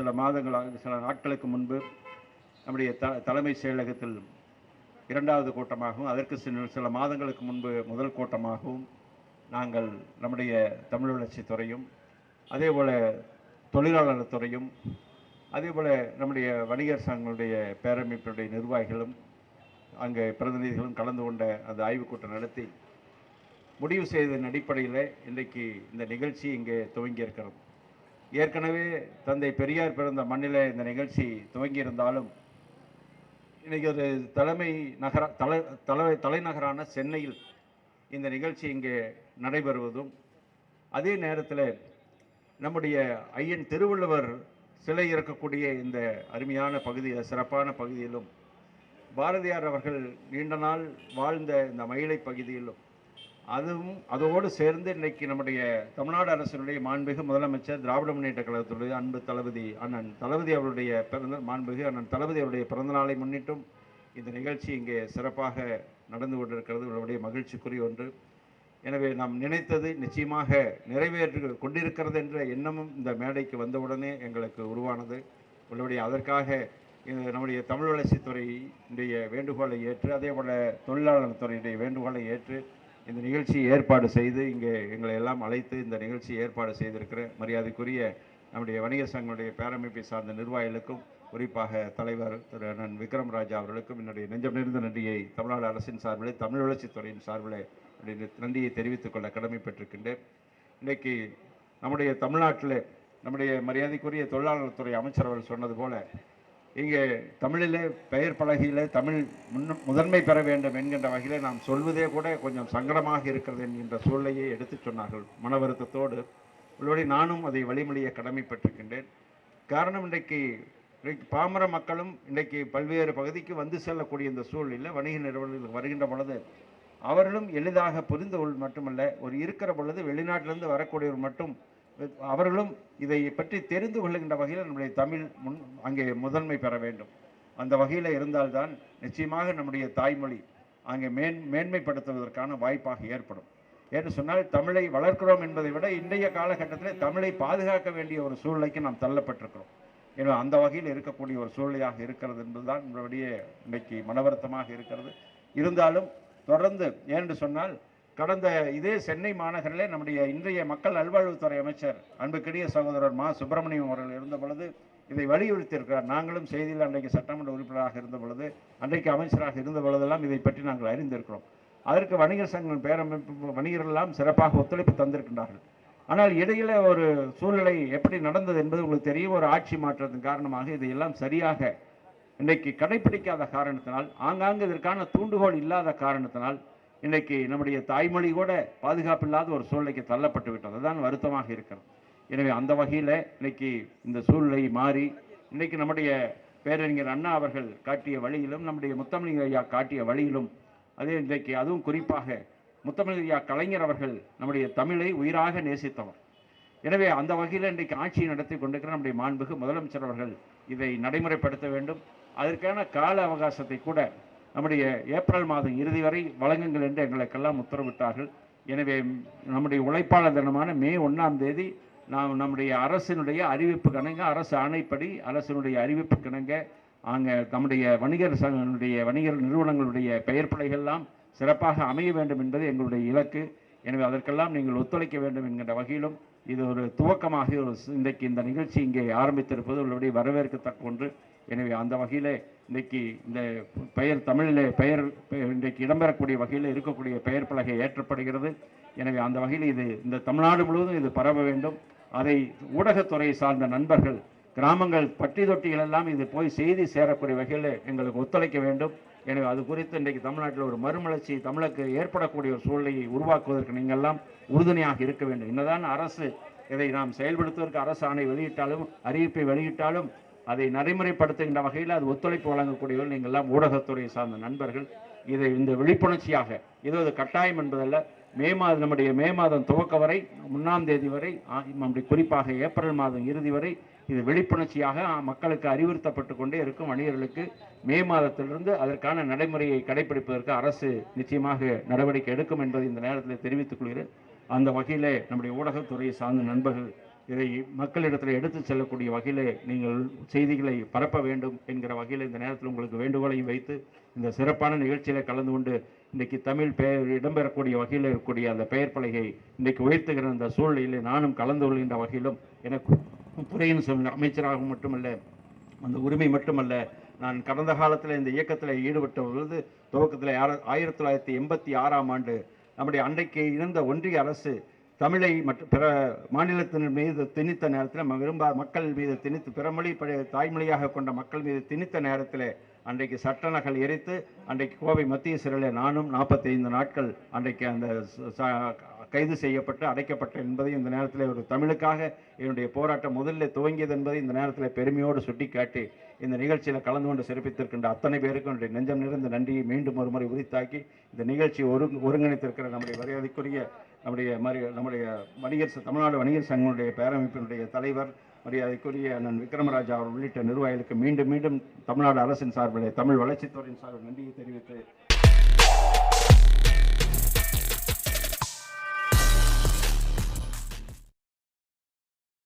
சில மாதங்களாக சில நாட்களுக்கு முன்பு நம்முடைய த தலைமை செயலகத்தில் இரண்டாவது கூட்டமாகவும் அதற்கு சில சில மாதங்களுக்கு முன்பு முதல் கூட்டமாகவும் நாங்கள் நம்முடைய தமிழ் வளர்ச்சித்துறையும் அதேபோல் தொழிலாளர் துறையும் அதேபோல் நம்முடைய வணிகர் சங்கங்களுடைய பேரமைப்பினுடைய நிர்வாகிகளும் அங்கே பிரதிநிதிகளும் கலந்து கொண்ட அந்த ஆய்வுக் கூட்டம் நடத்தி முடிவு செய்ததன் அடிப்படையில் இன்றைக்கு இந்த நிகழ்ச்சி இங்கே துவங்கி இருக்கிறோம் ஏற்கனவே தந்தை பெரியார் பிறந்த மண்ணில் இந்த நிகழ்ச்சி துவங்கியிருந்தாலும் இன்றைக்கி ஒரு தலைமை நகர தலை தலை தலைநகரான சென்னையில் இந்த நிகழ்ச்சி இங்கே நடைபெறுவதும் அதே நேரத்தில் நம்முடைய ஐயன் திருவள்ளுவர் சிலை இருக்கக்கூடிய இந்த அருமையான பகுதி சிறப்பான பகுதியிலும் பாரதியார் அவர்கள் நீண்ட நாள் வாழ்ந்த இந்த மயிலை பகுதியிலும் அதுவும் அதோடு சேர்ந்து இன்றைக்கு நம்முடைய தமிழ்நாடு அரசினுடைய மாண்புமிகு முதலமைச்சர் திராவிட முன்னேற்ற கழகத்துடைய அன்பு தளபதி அண்ணன் தளபதி அவருடைய பிறந்த மாண்புமிகு அண்ணன் தளபதி அவருடைய பிறந்த நாளை முன்னிட்டும் இந்த நிகழ்ச்சி இங்கே சிறப்பாக நடந்து கொண்டிருக்கிறது. உங்களுடைய மகிழ்ச்சிக்குரிய ஒன்று. எனவே நாம் நினைத்தது நிச்சயமாக நிறைவேற்று கொண்டிருக்கிறது என்ற எண்ணமும் இந்த மேடைக்கு வந்தவுடனே எங்களுக்கு உருவானது. உள்ளபடியே அதற்காக நம்முடைய தமிழ் வளர்ச்சித்துறையினுடைய வேண்டுகோளை ஏற்று அதே போல் தொழிலாளர் துறையுடைய வேண்டுகோளை ஏற்று இந்த நிகழ்ச்சியை ஏற்பாடு செய்து இங்கே எங்களை எல்லாம் அழைத்து இந்த நிகழ்ச்சி ஏற்பாடு செய்திருக்கிற மரியாதைக்குரிய நம்முடைய வணிகர் சங்கங்களுடைய பேரமைப்பை சார்ந்த நிர்வாகிகளுக்கும் குறிப்பாக தலைவர் திரு அண்ணன் விக்ரம் ராஜா அவர்களுக்கும் என்னுடைய நெஞ்சம் நிறைந்த நன்றியை தமிழ்நாடு அரசின் சார்பிலே தமிழ் வளர்ச்சித்துறையின் சார்பிலே நன்றியை தெரிவித்துக் கொள்ள கடமைப்பட்டிருக்கின்றேன். இன்றைக்கு நம்முடைய தமிழ்நாட்டில் நம்முடைய மரியாதைக்குரிய தொழிலாளர் துறை அமைச்சர் அவர்கள் சொன்னது போல இங்கே தமிழிலே பெயர் பலகையிலே தமிழ் முன் முதன்மை பெற வேண்டும் என்கின்ற வகையிலே நாம் சொல்வதே கூட கொஞ்சம் சங்கடமாக இருக்கிறது என்கின்ற சூழ்நிலையை எடுத்துச் சொன்னார்கள். மன வருத்தத்தோடு உள்ளபடி நானும் அதை வழிமொழிய கடமைப்பட்டிருக்கின்றேன். காரணம் இன்றைக்கு இன்றைக்கு பாமர மக்களும் இன்றைக்கு பல்வேறு பகுதிக்கு வந்து செல்லக்கூடிய இந்த சூழ்நிலையில் வணிக நிறுவனங்களுக்கு வருகின்ற பொழுது அவர்களும் எளிதாக புரிந்து கொள் மட்டுமல்ல ஒரு இருக்கிற பொழுது வெளிநாட்டிலிருந்து வரக்கூடியவர் மட்டும் அவர்களும் இதை பற்றி தெரிந்து கொள்ளுகின்ற வகையில் நம்முடைய தமிழ் முன் அங்கே முதன்மை பெற வேண்டும். அந்த வகையில் இருந்தால்தான் நிச்சயமாக நம்முடைய தாய்மொழி அங்கே மேன் மேன்மைப்படுத்துவதற்கான வாய்ப்பாக ஏற்படும். என்று சொன்னால் தமிழை வளர்க்கிறோம் என்பதை விட இன்றைய காலகட்டத்தில் தமிழை பாதுகாக்க வேண்டிய ஒரு சூழ்நிலைக்கு நாம் தள்ளப்பட்டிருக்கிறோம். எனவே அந்த வகையில் இருக்கக்கூடிய ஒரு சூழ்நிலையாக இருக்கிறது என்பதுதான் நம்மளுடைய இன்றைக்கு மனவருத்தமாக இருக்கிறது. இருந்தாலும் தொடர்ந்து ஏனென்று சொன்னால் கடந்த இதே சென்னை மாநகரிலே நம்முடைய இன்றைய மக்கள் நல்வாழ்வுத்துறை அமைச்சர் அன்புக்கினிய சகோதரர் மா. சுப்பிரமணியம் அவர்கள் இருந்த பொழுது இதை வலியுறுத்தியிருக்கிறார். நாங்களும் செய்தியில் அன்றைக்கு சட்டமன்ற உறுப்பினராக இருந்த பொழுது அன்றைக்கு அமைச்சராக இருந்த பொழுதெல்லாம் இதை பற்றி நாங்கள் அறிந்திருக்கிறோம். அதற்கு வணிகர் சங்கம் பேரமைப்பு வணிகர்கள் எல்லாம் சிறப்பாக ஒத்துழைப்பு தந்திருக்கின்றார்கள். ஆனால் இடையில ஒரு சூழ்நிலை எப்படி நடந்தது என்பது உங்களுக்கு தெரியும். ஒரு ஆட்சி மாற்றத்தின் காரணமாக இதையெல்லாம் சரியாக இன்றைக்கு கடைபிடிக்காத காரணத்தினால் ஆங்காங்கு இதற்கான தூண்டுகோல் இல்லாத காரணத்தினால் இன்றைக்கு நம்முடைய தாய்மொழி கூட பாதுகாப்பில்லாத ஒரு சூழ்நிலைக்கு தள்ளப்பட்டு விட்டது. அதுதான் வருத்தமாக இருக்கிறது. எனவே அந்த வகையில் இன்றைக்கி இந்த சூழ்நிலை மாறி இன்றைக்கி நம்முடைய பேரறிஞர் அண்ணா அவர்கள் காட்டிய வழியிலும் நம்முடைய முத்தமிழ் ஐயா காட்டிய வழியிலும் அதே இன்றைக்கு அதுவும் குறிப்பாக முத்தமிழ் ஐயா கலைஞர் அவர்கள் நம்முடைய தமிழை உயிராக நேசித்தவர். எனவே அந்த வகையில் இன்றைக்கு ஆட்சியை நடத்தி கொண்டிருக்கிற நம்முடைய மாண்புக்கு முதலமைச்சர் அவர்கள் இதை நடைமுறைப்படுத்த வேண்டும். அதற்கான கால அவகாசத்தை கூட நம்முடைய ஏப்ரல் மாதம் இறுதி வரை வழங்குங்கள் என்று எங்களுக்கெல்லாம் உத்தரவிட்டார்கள். எனவே நம்முடைய உழைப்பாளர் தினமான மே ஒன்றாம் தேதி நாம் நம்முடைய அரசினுடைய அறிவிப்பு கணங்க அரசு ஆணைப்படி அரசினுடைய அறிவிப்பு கணங்க அங்கே நம்முடைய வணிகர் சங்கங்களுடைய வணிகர் நிறுவனங்களுடைய பெயர் பிழைகள்லாம் சிறப்பாக அமைய வேண்டும் என்பது எங்களுடைய இலக்கு. எனவே அதற்கெல்லாம் நீங்கள் ஒத்துழைக்க வேண்டும் என்கின்ற வகையிலும் இது ஒரு துவக்கமாக ஒரு சி- இன்றைக்கு இந்த நிகழ்ச்சி இங்கே ஆரம்பித்திருப்பது. உள்ளபடி வரவேற்கத்தக்க ஒன்று. எனவே அந்த வகையில் இன்றைக்கு இந்த பெயர் தமிழில் பெயர் இன்றைக்கு இடம்பெறக்கூடிய வகையில் இருக்கக்கூடிய பெயர் பலகை ஏற்றப்படுகிறது. எனவே அந்த வகையில் இது இந்த தமிழ்நாடு முழுவதும் இது பரவ வேண்டும். அதை ஊடகத்துறை சார்ந்த நண்பர்கள் கிராமங்கள் பட்டி தொட்டிகள் எல்லாம் இது போய் செய்தி சேரக்கூடிய வகையில் எங்களுக்கு ஒத்துழைக்க வேண்டும். எனவே அது குறித்து இன்றைக்கு தமிழ்நாட்டில் ஒரு மறுமலர்ச்சி தமிழுக்கு ஏற்படக்கூடிய ஒரு சூழ்நிலையை உருவாக்குவதற்கு நீங்கள் எல்லாம் உறுதுணையாக இருக்க வேண்டும். என்னதான் அரசு இதை நாம் செயல்படுத்துவதற்கு அரசு ஆணை வெளியிட்டாலும் அறிவிப்பை வெளியிட்டாலும் அதை நடைமுறைப்படுத்துகின்ற வகையில் அது ஒத்துழைப்பு வழங்கக்கூடியவர்கள் நீங்கள் எல்லாம் ஊடகத்துறை சார்ந்த நண்பர்கள். இதை இந்த விழிப்புணர்ச்சியாக இது ஒரு கட்டாயம் என்பதல்ல மே மாதம் நம்முடைய மே மாதம் துவக்க வரை முன்னாம் தேதி வரை நம்முடைய குறிப்பாக ஏப்ரல் மாதம் இறுதி வரை இது விழிப்புணர்ச்சியாக மக்களுக்கு அறிவுறுத்தப்பட்டு கொண்டே இருக்கும் வணிகர்களுக்கு மே மாதத்திலிருந்து அதற்கான நடைமுறையை கடைபிடிப்பதற்கு அரசு நிச்சயமாக நடவடிக்கை எடுக்கும் என்பதை இந்த நேரத்தில் தெரிவித்துக் கொள்கிறேன். அந்த வகையிலே நம்முடைய ஊடகத்துறையை சார்ந்த நண்பர்கள் இதை மக்களிடத்தில் எடுத்து செல்லக்கூடிய வகையிலே நீங்கள் செய்திகளை பரப்ப வேண்டும் என்கிற வகையில் இந்த நேரத்தில் உங்களுக்கு வேண்டுகோளையும் வைத்து இந்த சிறப்பான நிகழ்ச்சியில் கலந்து கொண்டு இன்றைக்கு தமிழ் பெயர் இடம்பெறக்கூடிய வகையில் இருக்கக்கூடிய அந்த பெயர் பலகை இன்றைக்கு உயர்த்துகிற அந்த சூழ்நிலையில் நானும் கலந்து கொள்கின்ற வகையிலும் எனக்கு துறையின் சொல் அமைச்சராக மட்டுமல்ல அந்த உரிமை மட்டுமல்ல நான் கடந்த காலத்தில் இந்த இயக்கத்தில் ஈடுபட்ட பொழுது துவக்கத்தில் ஆயிரத்தி தொள்ளாயிரத்தி எண்பத்தி ஆறாம் ஆண்டு நம்முடைய அன்றைக்கு இருந்த ஒன்றிய அரசு தமிழை மற்றும் பிற மாநிலத்தின் மீது திணித்த நேரத்தில் விரும்பா மக்கள் மீது திணித்து பிறமொழி பழைய தாய்மொழியாக கொண்ட மக்கள் மீது திணித்த நேரத்தில் அன்றைக்கு சட்ட நகல் எரித்து அன்றைக்கு கோவை மத்திய சிறையில் நானும் 45 நாட்கள் அன்றைக்கு அந்த கைது செய்யப்பட்டு அடைக்கப்பட்ட என்பதை இந்த நேரத்தில் ஒரு தமிழுக்காக என்னுடைய போராட்டம் முதலில் துவங்கியது என்பதை இந்த நேரத்தில் பெருமையோடு சுட்டிக்காட்டி இந்த நிகழ்ச்சியில் கலந்து கொண்டு சிறப்பித்திருக்கின்ற அத்தனை பேருக்கும் என்னுடைய நெஞ்சம் நிறைந்த நன்றியை மீண்டும் ஒருமுறை உரித்தாக்கி இந்த நிகழ்ச்சி ஒரு ஒருங்கிணைத்திருக்கிற நம்முடைய மரியாதைக்குரிய நம்முடைய மரி நம்முடைய வணிகர் தமிழ்நாடு வணிகர் சங்கங்களுடைய பேரமைப்பினுடைய தலைவர் மரியாதைக்குரிய அண்ணன் விக்ரமராஜா அவர் உள்ளிட்ட நிர்வாகிகளுக்கு மீண்டும் மீண்டும் தமிழ்நாடு அரசின் சார்பில் தமிழ் வளர்ச்சித்துறையின் சார்பில் நன்றியை தெரிவித்து